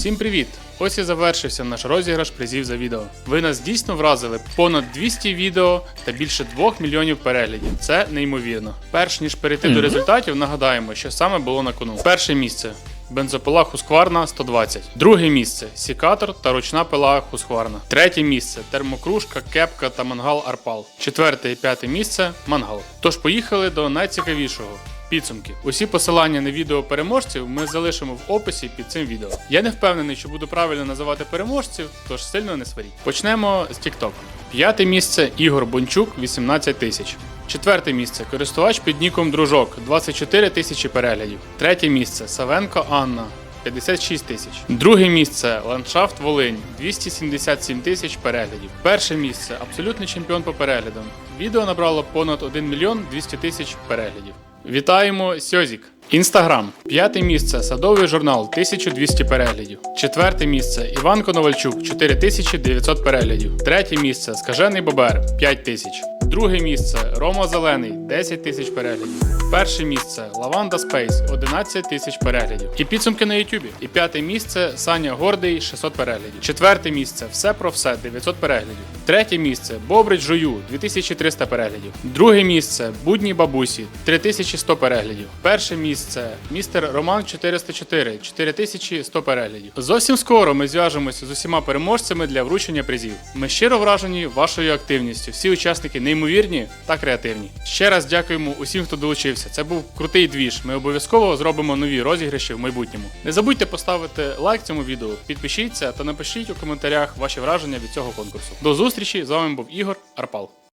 Всім привіт! Ось і завершився наш розіграш призів за відео. Ви нас дійсно вразили понад 200 відео та більше 2 мільйонів переглядів. Це неймовірно. Перш ніж перейти до результатів, нагадаємо, що саме було на кону. Перше місце. Бензопила Husqvarna 120. Друге місце сікатор та ручна пила Husqvarna. Третє місце термокружка, кепка та мангал Арпал. Четверте і п'яте місце мангал. Тож поїхали до найцікавішого. Підсумки. Усі посилання на відео переможців ми залишимо в описі під цим відео. Я не впевнений, що буду правильно називати переможців, тож сильно не сваріть. Почнемо з TikTok. П'яте місце Ігор Бончук 18 тисяч. Четверте місце користувач під ніком Дружок 24 тисячі переглядів. Третє місце Савенко Анна 56 тисяч. Друге місце ландшафт Волинь 277 тисяч переглядів. Перше місце абсолютний чемпіон по переглядам. Відео набрало понад 1 мільйон 200 тисяч переглядів. Вітаємо Сьозік. Інстаграм. П'яте місце садовий журнал 1200 переглядів. Четверте місце Іван Коновальчук 4900 переглядів. Третє місце Скажений Бобер 5000. Друге місце Рома Зелений 10 тисяч переглядів. Перше місце Лаванда Спейс 11 тисяч переглядів. І підсумки на Ютубі. І п'яте місце Саня Гордий 600 переглядів. Четверте місце Все про все 900 переглядів. Третє місце Бобрич Жую 2300 переглядів. Друге місце Будні бабусі 3100 переглядів. Перше місце Містер Роман 404 4100 переглядів. Зовсім скоро ми зв'яжемося з усіма переможцями для вручення призів. Ми щиро вражені вашою активністю. Всі учасники неймовірні та креативні. Ще раз дякуємо усім, хто долучився. Це був крутий двіж. Ми обов'язково зробимо нові розіграші в майбутньому. Не забудьте поставити лайк цьому відео, підпишіться та напишіть у коментарях ваші враження від цього конкурсу. До зустрічі! З вами був Ігор Арпал.